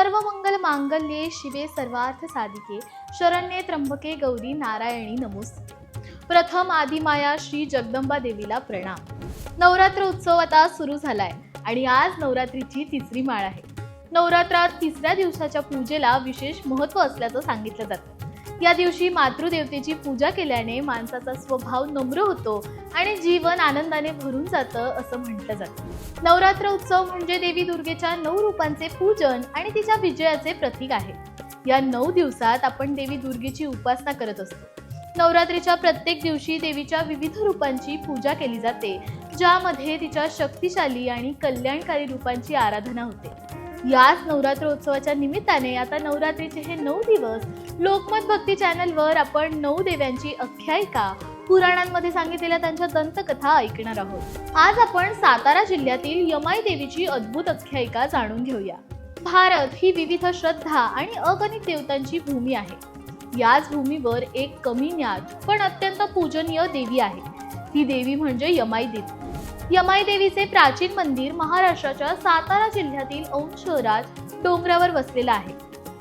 सर्व मंगल मांगल्ये शिवे सर्वार्थ साधिके. शरण्ये त्र्यंबके गौरी नारायणी नमोस प्रथम आदिमाया श्री जगदंबा देवीला प्रणाम. नवरात्र उत्सव आता सुरू झालाय आणि आज नवरात्रीची तिसरी माळ आहे. नवरात्रात तिसऱ्या दिवसाच्या पूजेला विशेष महत्त्व असल्याचं सांगितलं जातं. या दिवशी मातृदेवतेची पूजा केल्याने माणसाचा स्वभाव नम्र होतो आणि जीवन आनंदाने भरून जातं असं म्हटलं जातं. नवरात्र उत्सव म्हणजे देवी दुर्गेच्या नऊ रूपांचे पूजन आणि तिच्या विजयाचे प्रतीक आहे. या नऊ दिवसात आपण देवी दुर्गेची उपासना करत असतो. नवरात्रीच्या प्रत्येक दिवशी देवीच्या विविध रूपांची पूजा केली जाते ज्यामध्ये तिच्या शक्तिशाली आणि कल्याणकारी रूपांची आराधना होते. याच नवरात्र उत्सवाच्या निमित्ताने आता नवरात्रीचे हे नऊ दिवस लोकमत भक्ती चॅनलवर आपण नऊ देव्यांची आख्यायिका पुराणांमध्ये सांगितलेल्या त्यांच्या दंतकथा ऐकणार आहोत. आज आपण सातारा जिल्ह्यातील यमाई देवीची अद्भुत आख्यायिका जाणून घेऊया. भारत ही विविध श्रद्धा आणि अगणित देवतांची भूमी आहे. याच भूमीवर एक कमी ज्ञात पण अत्यंत पूजनीय देवी आहे. ती देवी म्हणजे यमाई देवी. यमाई देवीचे प्राचीन मंदिर महाराष्ट्राच्या सातारा जिल्ह्यातील औंध शहरात डोंगरावर वसलेलं आहे.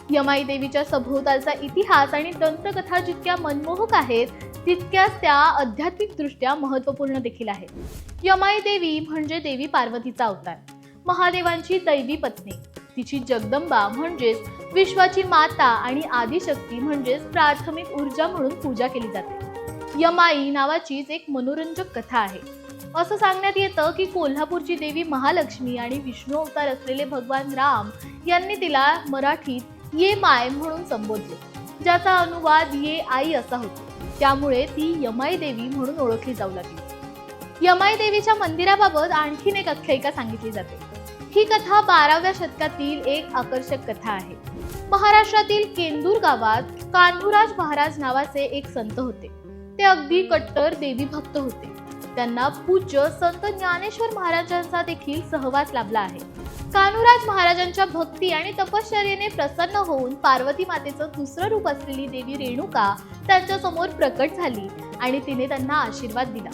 यमाई देवीच्या सभोवतालचा इतिहास आणि दंतकथा जितक्या मनमोहक आहेत तितक्याच त्या आध्यात्मिकदृष्ट्या महत्त्वपूर्ण देखील आहेत. यमाई देवी म्हणजे देवी पार्वतीचा अवतार. महादेवांची दैवी पत्नी. तिची जगदंबा म्हणजेच विश्वाची माता आणि आदिशक्ती म्हणजेच प्राथमिक ऊर्जा म्हणून पूजा केली जाते. यमाई नावाचीच एक मनोरंजक कथा आहे. असं सांगण्यात येतं की कोल्हापूरची देवी महालक्ष्मी आणि विष्णू अवतार असलेले भगवान राम यांनी तिला मराठीत ये माय म्हणून संबोधले. ज्याचा अनुवाद ये आई असा होतो. त्यामुळे ती यमाई देवी म्हणून ओळखली जाऊ लागली. यमाई देवीच्या मंदिराबाबत आणखीन एक आख्यायिका सांगितली जाते. ही कथा बाराव्या शतकातील एक आकर्षक कथा आहे. महाराष्ट्रातील केंदूर गावात कान्हूराज महाराज नावाचे एक संत होते. ते अगदी कट्टर देवी भक्त होते. त्यांना पूज्य संत ज्ञानेश्वर महाराजांचा देखील सहवास लाभला आहे. कान्हूराज महाराजांच्या भक्ती आणि तपश्चर्येने प्रसन्न होऊन पार्वती मातेचं दुसरं रूप असलेली देवी रेणुका त्यांच्यासमोर प्रकट झाली आणि तिने त्यांना आशीर्वाद दिला.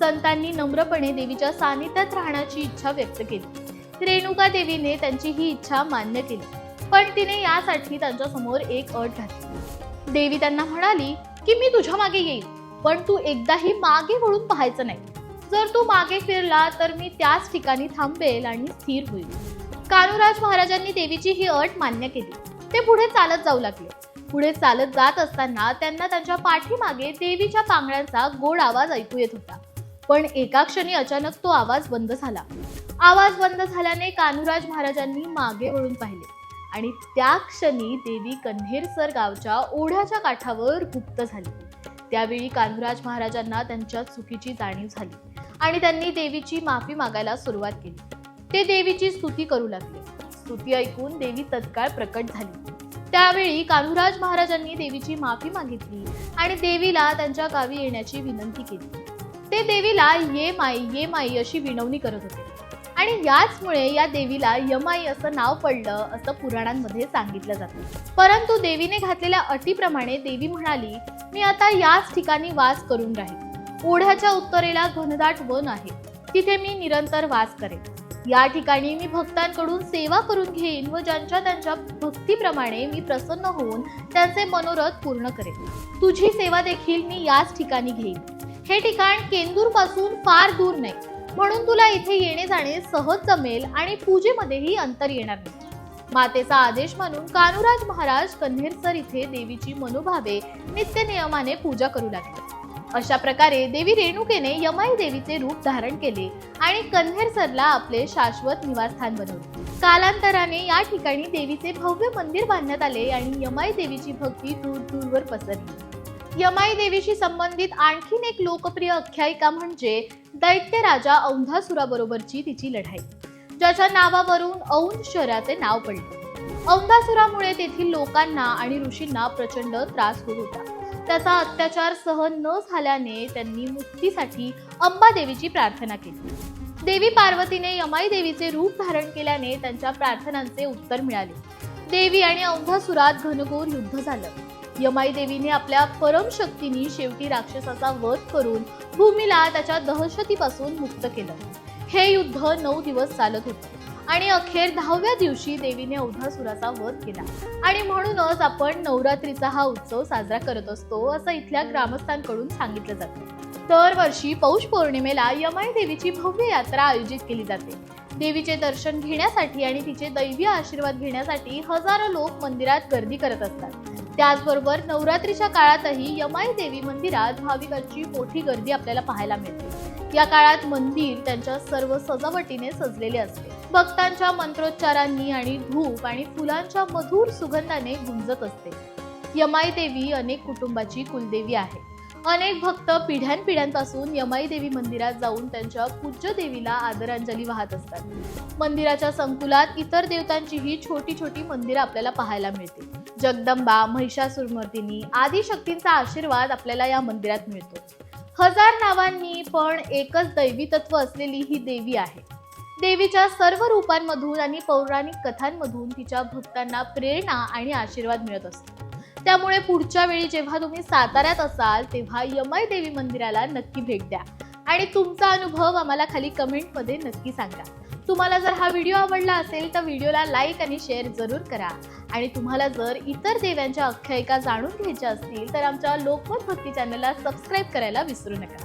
संतांनी नम्रपणे देवीच्या सानिध्यात राहण्याची इच्छा व्यक्त केली. रेणुका देवीने त्यांची ही इच्छा मान्य केली पण तिने यासाठी त्यांच्यासमोर एक अट घातली. देवी त्यांना म्हणाली की मी तुझ्या मागे येईल पण तू एकदाही मागे वळून पाहायचं नाही. जर तू मागे फिरला तर मी त्याच ठिकाणी थांबेल आणि स्थिर होईल. कान्हूराज महाराजांनी देवीची ही अट मान्य केली. ते पुढे चालत जाऊ लागले. पुढे चालत जात असताना त्यांना त्यांच्या पाठीमागे देवीच्या पांगळ्यांचा गोड आवाज ऐकू येत होता. पण एका क्षणी अचानक तो आवाज बंद झाला. आवाज बंद झाल्याने कानुराज महाराजांनी मागे वळून पाहिले आणि त्या क्षणी देवी कन्हेरसर गावच्या ओढ्याच्या काठावर गुप्त झाली. त्यावेळी कान्हूराज महाराजांना त्यांच्या चुकीची जाणीव झाली आणि त्यांनी देवीची माफी मागायला सुरुवात केली. ते देवीची स्तुती करू लागले. स्तुती ऐकून देवी तत्काळ प्रकट झाली. त्यावेळी कान्हूराज महाराजांनी देवीची माफी मागितली आणि देवीला त्यांच्या गावी येण्याची विनंती केली. ते देवीला ये माई ये माई अशी विनवणी करत होते. आणि याचमुळे या देवीला यमाई असं नाव पडलं असं पुराणांमध्ये सांगितलं जातं. परंतु देवीने घातलेल्या अटीप्रमाणे देवी म्हणाली मी आता याच ठिकाणी वास करून राहील ओढ्याच्या उत्तरेला घनदाट वन आहे. तिथे मी निरंतर वास करेन. या ठिकाणी मी भक्तांकडून सेवा करून घेईन व ज्यांच्या त्यांच्या भक्तीप्रमाणे मी प्रसन्न होऊन त्यांचे मनोरथ पूर्ण करेन. तुझी सेवा देखील मी याच ठिकाणी घेईन. हे ठिकाण केंदूरपासून फार दूर नाही. म्हणून तुला इथे येणे जाणे सहज जमेल आणि पूजेमध्येही अंतर येणार नाही. मातेचा आदेश मानून कान्हूराज महाराज कन्हेरसर इथे देवीची मनोभावे नित्य नियमाने पूजा करू लागले. अशा प्रकारे देवी रेणुकेने यमाई देवीचे रूप धारण केले आणि कन्हेरसरला आपले शाश्वत निवासस्थान बनवले. कालांतराने या ठिकाणी देवीचे भव्य मंदिर बांधण्यात आले आणि यमाई देवीची भक्ती दूर दूरवर पसरली. यमाई देवीशी संबंधित आणखीन एक लोकप्रिय आख्यायिका म्हणजे दैत्य राजा औंधासुराबरोबरची तिची लढाई. ज्याच्या नावावरून औंध शहराचे नाव पडले. औंधासुरामुळे तेथील लोकांना आणि ऋषींना प्रचंड त्रास होत होता. त्याचा अत्याचार सहन न झाल्याने त्यांनी मुक्तीसाठी अंबादेवीची प्रार्थना केली. देवी पार्वतीने यमाई देवीचे रूप धारण केल्याने त्यांच्या प्रार्थनांचे उत्तर मिळाले. देवी आणि औंधासुरात घनघोर युद्ध झालं. यमाई देवीने आपल्या परमशक्तीने शेवटी राक्षसाचा वध करून भूमीला त्याच्या दहशतीपासून मुक्त केलं. हे युद्ध नऊ दिवस चालत होते आणि अखेर दहाव्या दिवशी देवीने अवधासुराचा वध केला. आणि म्हणूनच आपण नवरात्रीचा हा उत्सव साजरा करत असतो असं इथल्या ग्रामस्थांकडून सांगितलं जातं. दरवर्षी पौष पौर्णिमेला यमाई देवीची भव्य यात्रा आयोजित केली जाते. देवीचे दर्शन घेण्यासाठी आणि तिचे दैवी आशीर्वाद घेण्यासाठी हजारो लोक मंदिरात गर्दी करत असतात. त्याचबरोबर नवरात्रीच्या काळातही यमाई देवी मंदिरात भाविकांची मोठी गर्दी आपल्याला पाहायला मिळते. या काळात मंदिर त्यांच्या सर्व सजावटीने सजलेले असते. भक्तांच्या मंत्रोच्चारांनी आणि धूप आणि फुलांच्या मधुर सुगंधाने गुंजत असते. यमाई देवी अनेक कुटुंबाची कुलदेवी आहे. अनेक भक्त पिढ्यानपिढ्यांपासून यमाई देवी मंदिरात जाऊन त्यांच्या पूज्य देवीला आदरांजली वाहत असतात. मंदिराच्या संकुलात इतर देवतांचीही छोटी छोटी मंदिरं आपल्याला पाहायला मिळतील. जगदंबा महिषासुरमर्दिनी आदी शक्तींचा आशीर्वाद आपल्याला या मंदिरात मिळतो. हजार नावांनी पण एकच दैवी तत्व असलेली ही देवी आहे. देवीच्या सर्व रूपांमधून आणि पौराणिक कथांमधून तिच्या भक्तांना प्रेरणा आणि आशीर्वाद मिळत असतो. त्यामुळे पुढच्या वेळी जेव्हा तुम्ही साताऱ्यात असाल तेव्हा यमय देवी मंदिराला नक्की भेट द्या. आणि तुमचा अनुभव आम्हाला खाली कमेंटमध्ये नक्की सांगा. तुम्हाला जर हा व्हिडिओ आवडला असेल तर व्हिडिओला लाईक आणि शेअर जरूर करा. आणि तुम्हाला जर इतर देव्यांच्या आख्यायिका जाणून घ्यायच्या असतील तर आमच्या लोकमत भक्ती चॅनलला सबस्क्राईब करायला विसरू नका.